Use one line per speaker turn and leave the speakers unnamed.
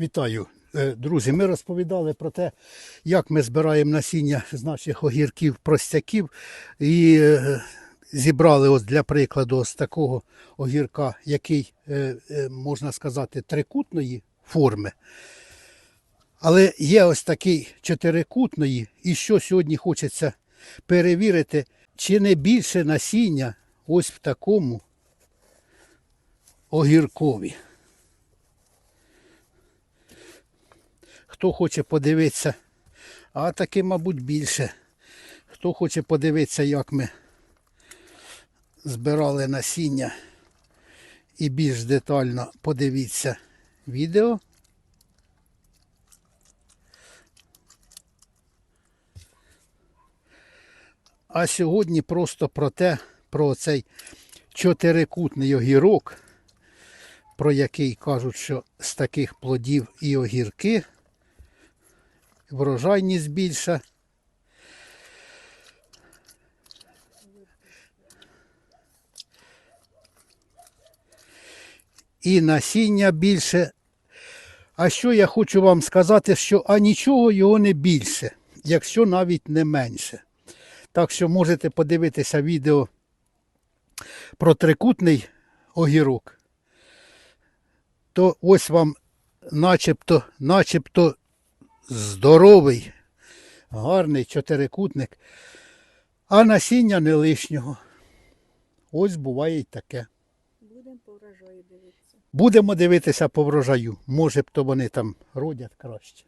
Вітаю, Е, друзі. Ми розповідали про те, як ми збираємо насіння з наших огірків простяків. І е, зібрали ось для прикладу ось такого огірка, який, е, можна сказати, трикутної форми. Але є ось такий чотирикутної, і що сьогодні хочеться перевірити, чи не більше насіння ось в такому огіркові. Хто хоче подивитися, а таки, мабуть, більше. Хто хоче подивитися, як ми збирали насіння і більш детально подивіться відео. А сьогодні просто про те, про цей чотирикутний огірок, про який кажуть, що з таких плодів і огірки врожайність більша. І насіння більше. А що я хочу вам сказати, що а нічого його не більше, якщо навіть не менше. Так що можете подивитися відео про трикутний огірок. То ось вам начебто, начебто здоровий, гарний чотирикутник, а насіння не лишнього. Ось буває й таке.
Будемо по врожаю дивитися.
Будемо дивитися по врожаю. Може б то вони там родять краще.